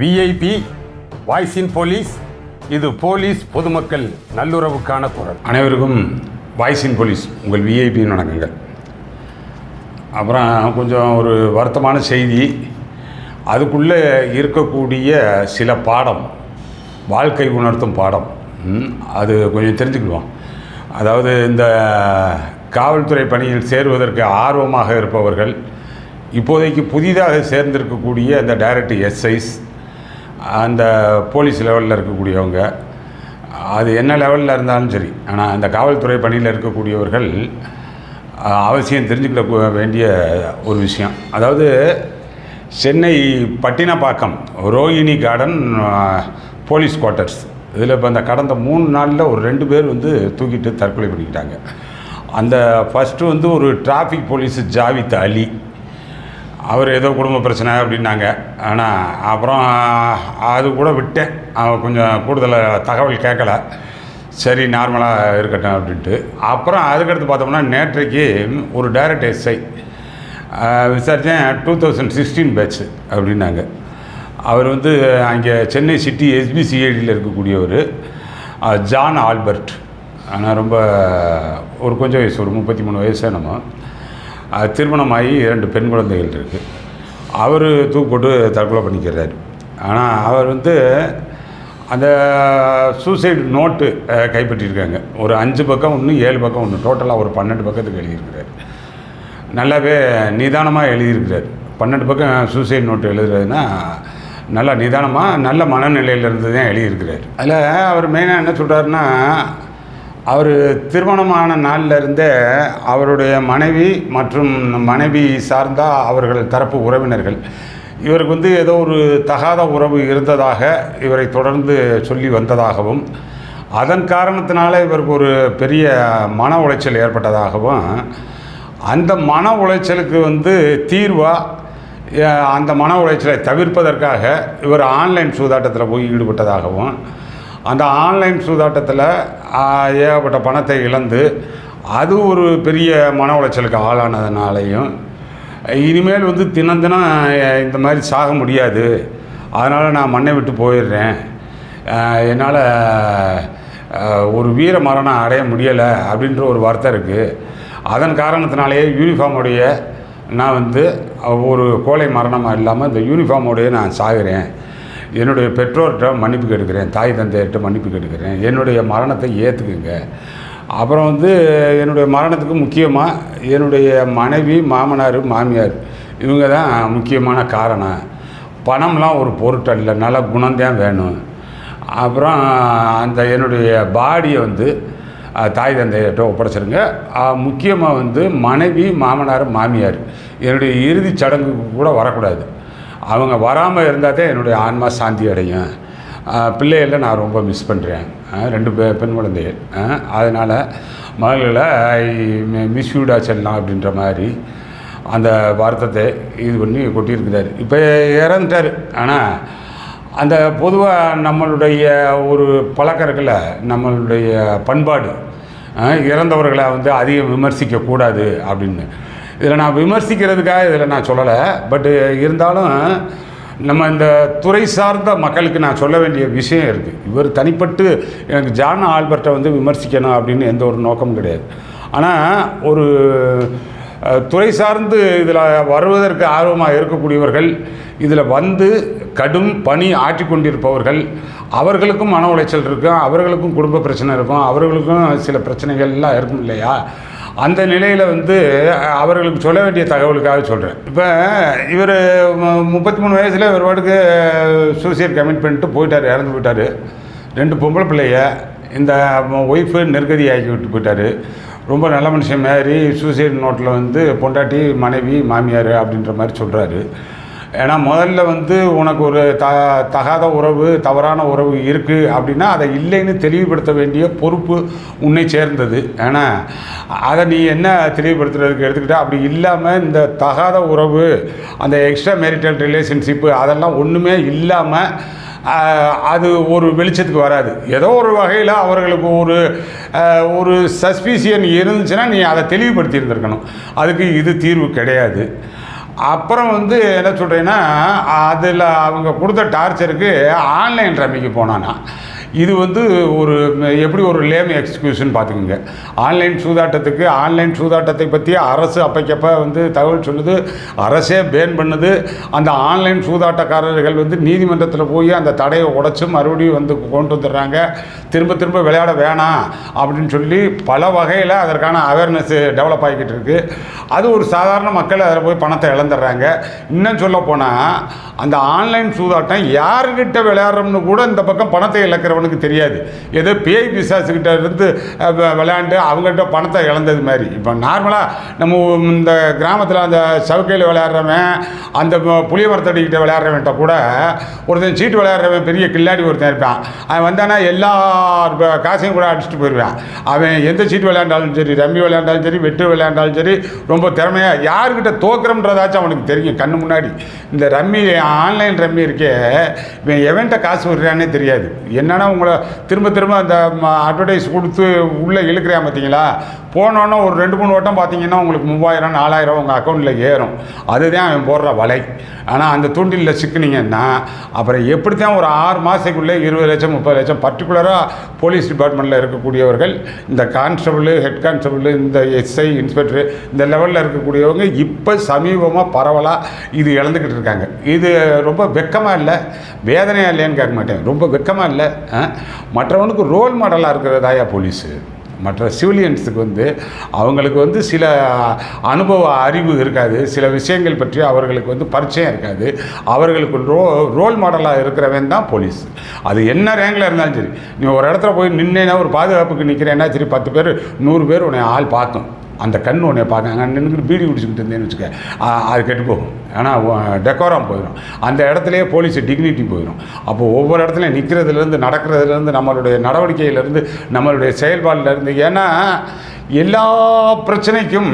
VIP voice in police இது police பொதுமக்கள் நல்லுறவுக்கான குரல். அனைவருக்கும் வாய்ஸ் இன் போலீஸ் உங்கள் விஐபின்னு வணக்கங்கள். அப்புறம் கொஞ்சம் ஒரு வருத்தமான செய்தி. அதுக்குள்ளே இருக்கக்கூடிய சில பாடம் வாழ்க்கை உணர்த்தும் பாடம் அது கொஞ்சம் தெரிஞ்சுக்கிடுவோம். அதாவது இந்த காவல்துறை பணியில் சேருவதற்கு ஆர்வமாக இருப்பவர்கள் இப்போதைக்கு புதிதாக சேர்ந்திருக்கக்கூடிய அந்த டைரக்ட் எஸ்ஐஸ் அந்த போலீஸ் லெவலில் இருக்கக்கூடியவங்க அது என்ன லெவலில் இருந்தாலும் சரி ஆனால் அந்த காவல்துறை பணியில் இருக்கக்கூடியவர்கள் அவசியம் தெரிஞ்சுக்கிட வேண்டிய ஒரு விஷயம். அதாவது Chennai Pattinapakkam Rohini garden police quarters இதில் இப்போ அந்த கடந்த மூணு நாளில் ஒரு ரெண்டு பேர் வந்து தூக்கிட்டு தற்கொலை பண்ணிக்கிட்டாங்க. அந்த ஃபஸ்ட்டு வந்து ஒரு டிராஃபிக் போலீஸு ஜாவித் அலி. அவர் ஏதோ குடும்ப பிரச்சனை அப்படின்னாங்க. ஆனால் அப்புறம் அது கூட விட்டேன். அவன் கொஞ்சம் கூடுதலாக தகவல் கேட்கல சரி நார்மலாக இருக்கட்டும் அப்படின்ட்டு. அப்புறம் அதுக்கடுத்து பார்த்தோம்னா நேற்றைக்கு ஒரு டைரக்ட் எஸ்ஐ விசாரித்தேன் டூ தௌசண்ட் சிக்ஸ்டீன் பேட்ச் அப்படின்னாங்க. அவர் வந்து அங்கே சென்னை சிட்டி எஸ்பிசிஐடியில் இருக்கக்கூடியவர் ஜான் ஆல்பர்ட். ஆனால் ரொம்ப ஒரு கொஞ்சம் வயசு ஒரு முப்பத்தி மூணு வயசு நம்ம திருமணமாகி இரண்டு பெண் குழந்தைகள் இருக்குது அவர் தூக்கு போட்டு தற்கொலை பண்ணிக்கிறார். ஆனால் அவர் வந்து அந்த சூசைடு நோட்டு கைப்பற்றியிருக்காங்க. ஒரு அஞ்சு பக்கம் ஒன்று ஏழு பக்கம் ஒன்று டோட்டலாக ஒரு பன்னெண்டு பக்கத்துக்கு எழுதியிருக்கிறார். நல்லாவே நிதானமாக எழுதியிருக்கிறார். பன்னெண்டு பக்கம் சூசைட் நோட்டு எழுதுறதுன்னா நல்லா நிதானமாக நல்ல மனநிலையில் இருந்து தான் எழுதியிருக்கிறார். அதில் அவர் மெயினாக என்ன சொல்கிறாருன்னா அவர் திருமணமான நாள்ல இருந்தே அவருடைய மனைவி மற்றும் மனைவி சார்ந்த அவர்கள் தரப்பு உறவினர்கள். இவருக்கு வந்து ஏதோ ஒரு தகாத உறவு இருந்ததாக இவரை தொடர்ந்து சொல்லி வந்ததாகவும் அதன் காரணத்தினால இவருக்கு ஒரு பெரிய மன உளைச்சல் ஏற்பட்டதாகவும் அந்த மன உளைச்சலுக்கு வந்து தீர்வாக அந்த மன உளைச்சலை தவிர்ப்பதற்காக இவர் ஆன்லைன் சூதாட்டத்தில் போய் ஈடுபட்டதாகவும் அந்த ஆன்லைன் சூதாட்டத்தில் ஏகப்பட்ட பணத்தை இழந்து அது ஒரு பெரிய மன உளைச்சலுக்கு ஆளானதுனாலையும் இனிமேல் வந்து தினம் தினம் இந்த மாதிரி சாக முடியாது. அதனால் நான் மண்ணை விட்டு போயிடுறேன். என்னால் ஒரு வீர மரணம் அடைய முடியலை அப்படின்ற ஒரு வார்த்தை இருக்குது அதன் காரணத்தினாலேயே யூனிஃபார்முடைய நான் வந்து ஒரு கோழை மரணமாக இல்லாமல் இந்த யூனிஃபார்முடைய நான் சாகிறேன். என்னுடைய பெற்றோர்கிட்ட மன்னிப்பு கேட்டுக்கிறேன் தாய் தந்தையர்கிட்ட மன்னிப்பு கேட்டுக்கிறேன். என்னுடைய மரணத்தை ஏற்றுக்குங்க அப்புறம் வந்து என்னுடைய மரணத்துக்கு முக்கியமாக என்னுடைய மனைவி மாமனார் மாமியார் இவங்க தான் முக்கியமான காரணம். பணம்லாம் ஒரு பொருட்டல்ல நல்ல குணம்தான் வேணும். அப்புறம் அந்த என்னுடைய பாடியை வந்து தாய் தந்தையிட்ட ஒப்படைச்சிருங்க. முக்கியமாக வந்து மனைவி மாமனார் மாமியார் என்னுடைய இறுதிச் சடங்குக்கு கூட வரக்கூடாது. அவங்க வராமல் இருந்தால் தான் என்னுடைய ஆன்மா சாந்தி அடையும். பிள்ளைகளை நான் ரொம்ப மிஸ் பண்ணுறேன் ரெண்டு பெ பெண் குழந்தைகள். அதனால் மகளை மிஸ் யூடா செல்லாம் அப்படின்ற மாதிரி அந்த வார்த்தத்தை இது பண்ணி கொட்டியிருக்கிறார். இப்போ இறந்துட்டார். ஆனால் அந்த பொதுவாக நம்மளுடைய ஒரு பழக்கம் இருக்குல்ல நம்மளுடைய பண்பாடு. இறந்தவர்களை வந்து அதிகம் விமர்சிக்கக்கூடாது அப்படின்னு. இதில் நான் விமர்சிக்கிறதுக்காக இதில் நான் சொல்லலை. பட்டு இருந்தாலும் நம்ம இந்த துறை சார்ந்த மக்களுக்கு நான் சொல்ல வேண்டிய விஷயம் இருக்குது இவர் தனிப்பட்டு எனக்கு ஜான் ஆல்பர்ட்டை வந்து விமர்சிக்கணும் அப்படின்னு எந்த ஒரு நோக்கமும் கிடையாது. ஆனால் ஒரு துறை சார்ந்து இதில் வருவதற்கு ஆர்வமாக இருக்கக்கூடியவர்கள் இதில் வந்து கடும் பணி ஆற்றி கொண்டிருப்பவர்கள் அவர்களுக்கும் மன உளைச்சல் இருக்கும் அவர்களுக்கும் குடும்ப பிரச்சனை இருக்கும் அவர்களுக்கும் சில பிரச்சனைகள்லாம் இருக்கும் இல்லையா? அந்த நிலையில் வந்து அவர்களுக்கு சொல்ல வேண்டிய தகவலுக்காக சொல்கிறேன் இப்போ இவர் முப்பத்தி மூணு வயசில் இவர் பாட்டுக்கு சூசைட் கமிட் பண்ணிட்டு போயிட்டார் இறந்து போயிட்டார். ரெண்டு பொம்பளை பிள்ளைய இந்த ஒய்ஃபு நெருக்கடி ஆக்கி விட்டு போயிட்டார். ரொம்ப நல்ல மனுஷன் மாதிரி சூசைட் நோட்டில் வந்து பொண்டாட்டி மனைவி மாமியார் அப்படின்ற மாதிரி சொல்கிறாரு ஏன்னா முதல்ல வந்து உனக்கு ஒரு த தகாத உறவு தவறான உறவு இருக்குது அப்படின்னா அதை இல்லைன்னு தெளிவுபடுத்த வேண்டிய பொறுப்பு உன்னை சேர்ந்தது. ஏன்னா அதை நீ என்ன தெளிவுபடுத்துறதுக்கு எடுத்துக்கிட்ட? அப்படி இல்லாமல் இந்த தகாத உறவு அந்த எக்ஸ்ட்ரா மேரிட்டல் ரிலேஷன்ஷிப்பு அதெல்லாம் ஒன்றுமே இல்லாமல் அது ஒரு வெளிச்சத்துக்கு வராது. ஏதோ ஒரு வகையில் அவர்களுக்கு ஒரு ஒரு சஸ்பீசியன் இருந்துச்சுன்னா நீ அதை தெளிவுபடுத்தி இருந்திருக்கணும் அதுக்கு இது தீர்வு கிடையாது. அப்புறம் வந்து என்ன சொல்கிறேன்னா அதில் அவங்க கொடுத்த டார்ச்சருக்கு ஆன்லைன் ரம்மிக்கு போனானா. இது வந்து ஒரு எப்படி ஒரு லேம் எக்ஸ்கியூஷன் பார்த்துக்குங்க. ஆன்லைன் சூதாட்டத்துக்கு ஆன்லைன் சூதாட்டத்தை பற்றி அரசு அப்பைக்கப்போ வந்து தகவல் சொல்லுது அரசே பேன் பண்ணுது. அந்த ஆன்லைன் சூதாட்டக்காரர்கள் வந்து நீதிமன்றத்தில் போய் அந்த தடையை உடச்சி மறுபடியும் வந்து கொண்டு வந்துடுறாங்க. திரும்ப திரும்ப விளையாட வேணாம் அப்படின்னு சொல்லி பல வகையில் அதற்கான அவேர்னஸ் டெவலப் ஆகிக்கிட்டு இருக்குது அது ஒரு சாதாரண மக்கள் அதில் போய் பணத்தை இழந்துடுறாங்க. இன்னும் சொல்ல போனால் அந்த ஆன்லைன் சூதாட்டம் யாருக்கிட்ட விளையாடுறோம்னு கூட இந்த பக்கம் பணத்தை இழக்கிறவனுக்கு தெரியாது. ஏதோ பேய் பிசாசுக்கிட்ட இருந்து விளையாண்டு அவங்ககிட்ட பணத்தை இழந்தது மாதிரி. இப்போ நார்மலாக நம்ம இந்த கிராமத்தில் அந்த சவுக்கையில் விளையாடுறவன் அந்த புளிய மரத்தடிக்கிட்ட விளையாடுறவன்ட்ட கூட ஒருத்தன் சீட்டு விளையாடுறவன் பெரிய கில்லாடி ஒருத்தன் இருப்பான். அவன் வந்தானா எல்லா காசையும் கூட அடிச்சுட்டு போயிடுவான் அவன் எந்த சீட்டு விளையாண்டாலும் சரி ரம்மி விளையாண்டாலும் சரி வெட்டு விளையாண்டாலும் சரி ரொம்ப திறமையாக யாருக்கிட்ட தோக்குறோம்ன்றதாச்சும் அவனுக்கு தெரியும் கண்ணு முன்னாடி. இந்த ரம்மி ஆன்லைன் ரம்மி இருக்கே இவன் எவன்கிட்ட காசு விடுறானே தெரியாது. என்னன்னா உங்களை திரும்ப திரும்ப அந்த அட்வர்டைஸ் கொடுத்து உள்ளே இழுக்கிறேன் பார்த்தீங்களா? போனோன்னே ஒரு ரெண்டு மூணு வட்டம் பார்த்தீங்கன்னா உங்களுக்கு மூவாயிரம் நாலாயிரம் உங்கள் அக்கௌண்ட்டில் ஏறும். அதுதான் அவன் போடுற வலை. ஆனால் அந்த தூண்டிலில் சிக்கினீங்கன்னா அப்புறம் எப்படி தான் ஒரு ஆறு மாதத்துக்குள்ளே இருபது லட்சம் முப்பது லட்சம் பர்டிகுலராக போலீஸ் டிபார்ட்மெண்ட்டில் இருக்கக்கூடியவர்கள் இந்த கான்ஸ்டபிள் ஹெட் கான்ஸ்டபிள் இந்த எஸ்ஐ இன்ஸ்பெக்டர் இந்த லெவலில் இருக்கக்கூடியவங்க இப்போ சமீபமாக பரவலாக இது இழந்துக்கிட்டு இருக்காங்க. இது ரொம்ப வெக்கமாக இல்லை. வேதனையாக இல்லையான்னு கேட்க மாட்டேன். ரொம்ப வெக்கமாக இல்லை. மற்றவனுக்கு ரோல் மாடலாக இருக்கிறதாயா போலீஸு மற்ற சிவிலியன்ஸுக்கு வந்து அவங்களுக்கு வந்து சில அனுபவ அறிவு இருக்காது. சில விஷயங்கள் பற்றி அவர்களுக்கு வந்து பரிச்சயம் இருக்காது. அவர்களுக்கு ரோ ரோல் மாடலாக இருக்கிறவன் தான் போலீஸ். அது என்ன ரேங்கில் இருந்தாலும் சரி. நீ ஒரு இடத்துல போய் நின்னேன்னா ஒரு பாதுகாப்புக்கு நிற்கிறேன்னா சரி பத்து பேர் நூறு பேர் உன்னை ஆள் பார்க்கும் அந்த கண் உன்னை பார்க்க அங்கே நின்றுக்கிட்டு பீடி குடிச்சுக்கிட்டு இருந்தேன்னு வச்சுக்க. அது கெட்டு போகும். ஏன்னா டெக்கோரம் போயிடும் அந்த இடத்துலையே போலீஸ் டிக்னிட்டி போயிடும் அப்போது ஒவ்வொரு இடத்துலையும் நிற்கிறதுலேருந்து நடக்கிறதுலேருந்து நம்மளுடைய நடவடிக்கையிலேருந்து நம்மளுடைய செயல்பாடுலேருந்து ஏன்னா எல்லா பிரச்சனைக்கும்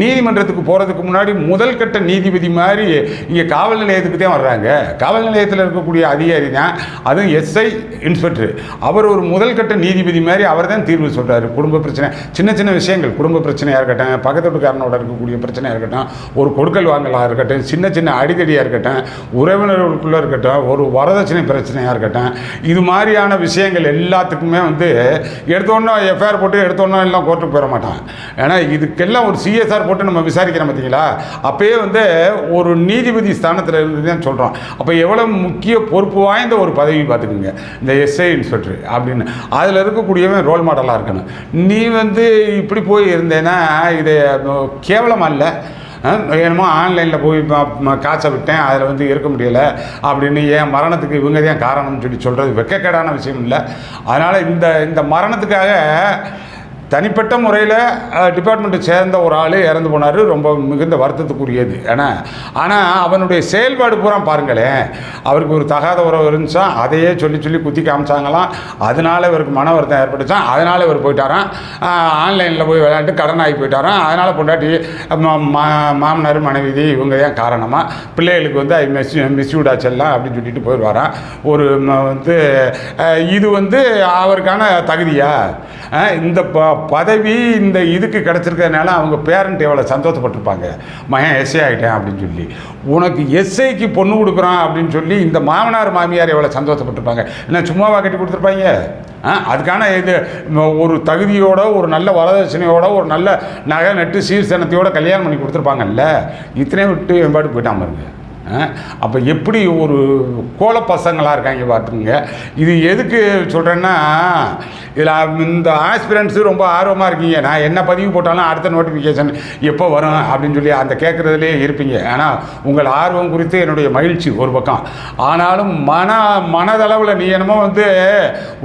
நீதிமன்றத்துக்கு போகிறதுக்கு முன்னாடி முதல் கட்ட நீதிபதி மாதிரி இங்கே காவல் நிலையத்துக்கு தான் வர்றாங்க. காவல் நிலையத்தில் இருக்கக்கூடிய அதிகாரி தான் அதுவும் எஸ்ஐ இன்ஸ்பெக்டர். அவர் ஒரு முதல் கட்ட நீதிபதி மாதிரி அவர் தான் தீர்வு சொல்கிறார் குடும்ப பிரச்சனை சின்ன சின்ன விஷயங்கள் குடும்ப பிரச்சனையாக இருக்கட்டும் பக்கத்து வீட்டுக்காரனோட இருக்கக்கூடிய பிரச்சனையாக இருக்கட்டும் ஒரு கொடுக்கல் வாங்கலாக இருக்கட்டும் சின்ன சின்ன அடிதடியாக இருக்கட்டும் உறவினர்களுக்குள்ளே இருக்கட்டும் ஒரு வரதட்சணை பிரச்சனையாக இருக்கட்டும் இது மாதிரியான விஷயங்கள் எல்லாத்துக்குமே வந்து எடுத்தோன்னே எஃப்ஐஆர் போட்டு எடுத்தோன்னே எல்லாம் கோர்ட்டுக்கு போயிட மாட்டான். ஏன்னா இதுக்கெல்லாம் ஒரு சிஎஸ்ஆர் போட்டு நம்ம விசாரிக்கிறோம் பார்த்தீங்களா? அப்பயே வந்து ஒரு நீதிபதி ஸ்தானத்தில் இருந்து தான் சொல்கிறோம் அப்போ எவ்வளோ முக்கிய பொறுப்பு வாய்ந்த ஒரு பதவி பார்த்துக்குங்க. இந்த எஸ்ஐ இன்ஸ்பெக்டர் அப்படின்னு. அதில் இருக்கக்கூடியவன் ரோல் மாடலாக இருக்கணும். நீ வந்து இப்படி போய் இருந்தேன்னா இது கேவலமாக இல்லை என்னமோ ஆன்லைனில் போய் காசை விட்டேன் அதில் வந்து இருக்க முடியலை அப்படின்னு என் மரணத்துக்கு இவங்க தான் காரணம்னு சொல்லி சொல்கிறது வெக்கக்கேடான விஷயம் இல்லை. அதனால் இந்த இந்த மரணத்துக்காக தனிப்பட்ட முறையில் டிபார்ட்மெண்ட்டை சேர்ந்த ஒரு ஆள் இறந்து போனார். ரொம்ப மிகுந்த வருத்தத்துக்குரியது. ஏன்னா ஆனால் அவனுடைய செயல்பாடு பூரா பாருங்களேன். அவருக்கு ஒரு தகாத உறவு இருந்துச்சா அதையே சொல்லி சொல்லி குத்தி காமிச்சாங்களாம். அதனால் இவருக்கு மன வருத்தம் ஏற்பட்டுச்சான் அதனால் இவர் போயிட்டாராம். ஆன்லைனில் போய் விளையாண்டு கடன் ஆகி போயிட்டாராம். அதனால் பொண்டாட்டி மா- மாமனார் மனைவி இவங்க தான் காரணமாக பிள்ளைகளுக்கு வந்து ஐ மிஸ் மிஸ்யூட் ஆச்செல்லாம் அப்படின்னு சொல்லிட்டு போயிடுவாராம். ஒரு வந்து இது வந்து அவருக்கான தகுதியா? இந்த பதவி இந்த இதுக்கு கிடச்சிருக்கிறதுனால அவங்க பேரண்ட் எவ்வளோ சந்தோஷப்பட்டிருப்பாங்க? மகன் எஸ்ஐ ஆகிட்டேன் அப்படின்னு சொல்லி. உனக்கு எஸ்ஐக்கு பொண்ணு கொடுக்குறான் அப்படின்னு சொல்லி இந்த மாமனார் மாமியார் எவ்வளோ சந்தோஷப்பட்டிருப்பாங்க? என்ன சும்மாவா கட்டி கொடுத்துருப்பாங்க? ஆ, அதுக்கான இது ஒரு தகுதியோட ஒரு நல்ல வரதட்சணையோட ஒரு நல்ல நகை நட்டு சீர்சனத்தையோட கல்யாணம் பண்ணி கொடுத்துருப்பாங்கல்ல? இத்தனையும் விட்டு என் போயிட்டாமல் போயிட்டாம பாருங்க. அப்போ எப்படி ஒரு கோல பசங்களாக இருக்காங்க பார்த்துங்க இது எதுக்கு சொல்கிறேன்னா இதில் இந்த ஆஸ்பிரண்ட்ஸு ரொம்ப ஆர்வமாக இருக்கீங்க. நான் என்ன பதிவு போட்டாலும் அடுத்த நோட்டிஃபிகேஷன் எப்போ வரும் அப்படின்னு சொல்லி அந்த கேட்குறதுலே இருப்பீங்க. ஆனால் உங்கள் ஆர்வம் குறித்து என்னுடைய மகிழ்ச்சி ஒரு பக்கம். ஆனாலும் மன மனதளவில் நீ என்னமோ வந்து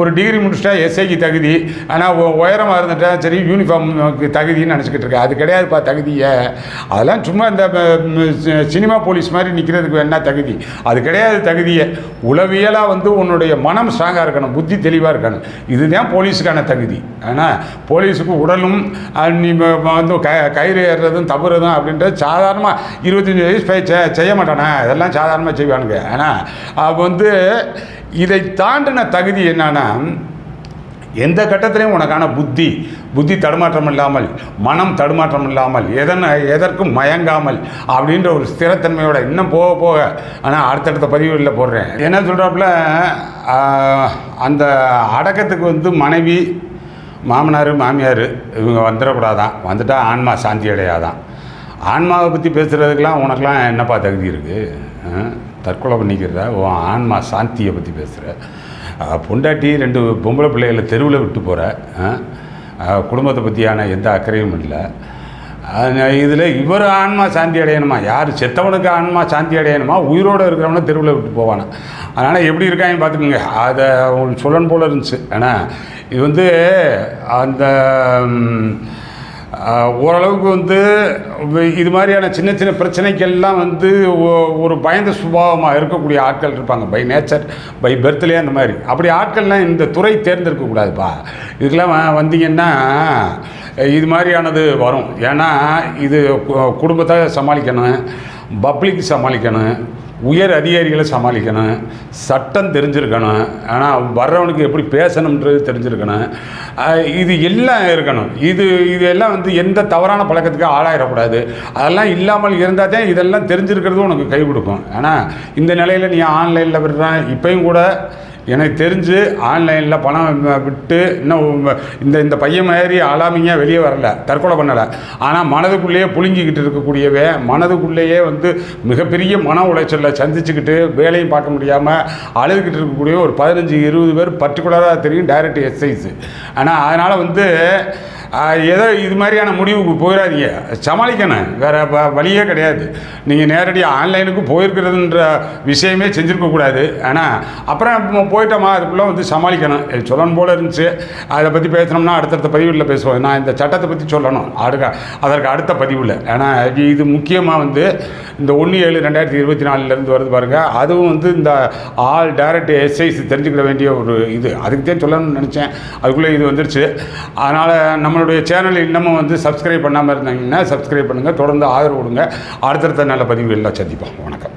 ஒரு டிகிரி முடிச்சிட்டா எஸ்ஐக்கு தகுதி. ஆனால் உயரமாக இருந்துட்டா சரி யூனிஃபார்முக்கு தகுதின்னு நினச்சிக்கிட்டு இருக்கேன் அது கிடையாதுப்பா தகுதியை. அதெல்லாம் சும்மா இந்த சினிமா போலீஸ் மாதிரி நிற்கிறதுக்கு என்ன தகுதி. அது கிடையாது தகுதியை. உளவியலாக வந்து உன்னுடைய மனம் ஸ்ட்ராங்காக இருக்கணும். புத்தி தெளிவாக இருக்கணும். இதுதான் போலீஸுக்கான தகுதி. ஆனால் போலீஸுக்கு உடலும் நீ வந்து க கயிறு ஏறுறதும் தவறுறதும் அப்படின்றது சாதாரணமாக இருபத்தஞ்சி வயசு செ- செய்ய மாட்டானே? அதெல்லாம் சாதாரணமாக செய்வானுங்க. ஆனால் வந்து இதை தாண்டின தகுதி என்னன்னா எந்த கட்டத்திலையும் உனக்கான புத்தி புத்தி தடுமாற்றம் இல்லாமல் மனம் தடுமாற்றம் இல்லாமல் எதன் எதற்கும் மயங்காமல் அப்படின்ற ஒரு ஸ்திரத்தன்மையோட இன்னும் போக போக ஆனால் அடுத்தடுத்த பதிவுகளில் போடுறேன். என்ன சொல்கிறாப்புல அந்த அடக்கத்துக்கு வந்து மனைவி மாமனார் மாமியார் இவங்க வந்துடக்கூடாதான். வந்துட்டால் ஆன்மா சாந்தி அடையாதான். ஆன்மாவை பற்றி பேசுகிறதுக்கெலாம் உனக்கெலாம் என்னப்பா தகுதி இருக்குது தற்கொலை பண்ணிக்கிறதா? உன் ஆன்மா சாந்தியை பற்றி பேசுகிற பொண்டாட்டி ரெண்டு பொம்பளை பிள்ளைகளை தெருவில் விட்டு போகிற குடும்பத்தை பற்றியான எந்த அக்கறையும் இல்லை. இதில் இவர் ஆன்மா சாந்தி அடையணுமா? யார் செத்தவனுக்கு ஆன்மா சாந்தி அடையணுமா? உயிரோடு இருக்கிறவனை தெருவில் விட்டு போவானா? அதனால் எப்படி இருக்காங்க பார்த்துக்கோங்க. அதை அவங்களுக்கு சொல்லணும் போல் இருந்துச்சு. ஆனால் இது வந்து அந்த ஓரளவுக்கு வந்து இது மாதிரியான சின்ன சின்ன பிரச்சனைக்கெல்லாம் வந்து ஒரு பயந்த சுபாவமாக இருக்கக்கூடிய ஆட்கள் இருப்பாங்க. பை நேச்சர் பை பர்த்லேயே அந்த மாதிரி. அப்படி ஆட்கள்லாம் இந்த துறை தேர்ந்தெடுக்கக்கூடாதுப்பா இதுக்கெல்லாம் வந்தீங்கன்னா இது மாதிரியானது வரும். ஏன்னா இது கு- குடும்பத்தை சமாளிக்கணும் பப்ளிக் சமாளிக்கணும். உயர் அதிகாரிகளை சமாளிக்கணும். சட்டம் தெரிஞ்சிருக்கணும். ஆனால் வர்றவனுக்கு எப்படி பேசணுன்றது தெரிஞ்சிருக்கணும். இது எல்லாம் இருக்கணும். இது இது எல்லாம் வந்து எந்த தவறான பழக்கத்துக்கு ஆளாயிடக்கூடாது. அதெல்லாம் இல்லாமல் இருந்தால் தான் இதெல்லாம் தெரிஞ்சிருக்கிறது உனக்கு கை கொடுக்கும். ஆனால் இந்த நிலையில் நீ ஆன்லைனில் விடுறான் இப்போயும் கூட எனக்கு தெரிஞ்சு ஆன்லைனில் பணம் விட்டு இன்னும் இந்த இந்த பையன் மாதிரி அலாமிங்க வெளியே வரல தற்கொலை பண்ணலை. ஆனால் மனதுக்குள்ளேயே புழுங்கிக்கிட்டு இருக்கக்கூடியவே மனதுக்குள்ளேயே வந்து மிகப்பெரிய மன உளைச்சலை சந்திச்சுக்கிட்டு வேலையும் பார்க்க முடியாமல் அழுதுகிட்டு இருக்கக்கூடிய ஒரு பதினஞ்சு இருபது பேர் பர்டிகுலராக தெரியும் டைரக்ட் எக்ஸசைஸ் ஆனால் அதனால் வந்து ஏதோ இது மாதிரியான முடிவுக்கு போயிடாதீங்க சமாளிக்கணும். வேறு வழியே கிடையாது. நீங்கள் நேரடியாக ஆன்லைனுக்கு போயிருக்கிறதுன்ற விஷயமே செஞ்சுருக்கக்கூடாது ஆனால் அப்புறம் இப்போ போயிட்டோமா அதுக்குள்ளே வந்து சமாளிக்கணும். இது சொல்லணும் போல் இருந்துச்சு. அதை பற்றி பேசினோம்னா அடுத்தடுத்த பதிவில் பேசுவோம். நான் இந்த சட்டத்தை பற்றி சொல்லணும். அடுக்க அதற்கு அடுத்த பதிவில். ஏன்னா இது- இது முக்கியமாக வந்து இந்த ஒன்று ஏழு ரெண்டாயிரத்தி இருபத்தி நாலுலேருந்து வருது பாருங்கள் அதுவும் வந்து இந்த ஆல் டைரக்ட் எஸ்ஐஸ் தெரிஞ்சுக்கிட வேண்டிய ஒரு இது. அதுக்கு தான் சொல்லணும்னு நினச்சேன். அதுக்குள்ளே இது வந்துருச்சு. அதனால் நம்ம நம்மளுடைய சேனல் இன்னமும் வந்து சப்ஸ்கிரைப் பண்ணாமல் இருந்தாங்கன்னா சப்ஸ்கிரைப் பண்ணுங்கள் தொடர்ந்து ஆதரவு கொடுங்க. அடுத்தடுத்த நல்ல பதிவுகளில் சந்திப்போம். வணக்கம்.